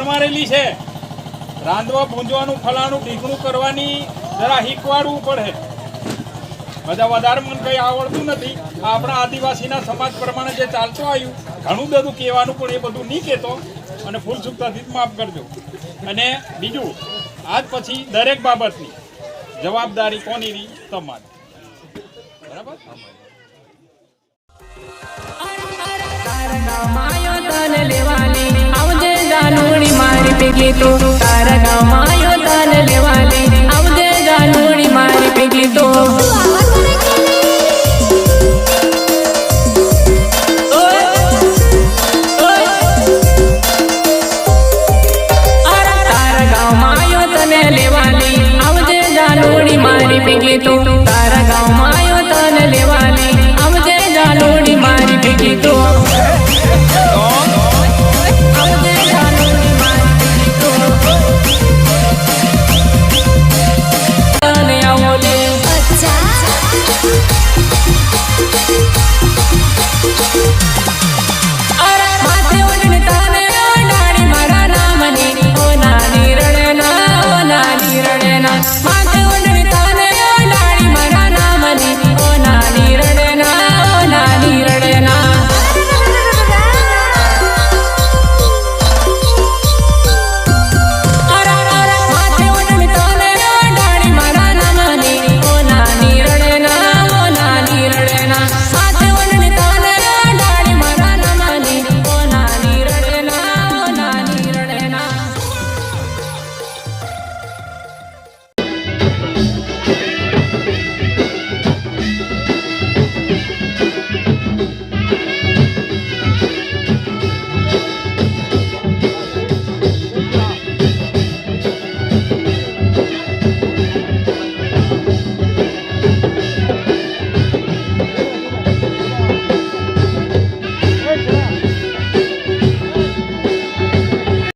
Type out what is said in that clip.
પડેલી છે. રાંધવા પૂંજવાનું ફલાણું, ઢીકણું કરવાની જરા શીખવાડવું પડે. બધા વધારે મને કંઈ આવડતું નથી. આપણા આદિવાસીના સમાજ પ્રમાણે જે ચાલતું આવ્યું, ઘણું બધું કહેવાનું પણ એ બધું નહીં કહેતો. અને ફૂલ સુખતાથી માફ કરજો. અને બીજું, આજ પછી દરેક બાબતની જવાબદારી કોની તમારી. બરાબર? घेतो. तारा गाव मायो ताल लेवाले अवघे गानोडी मारी पे घेतो तारा गाव i'm Yeah.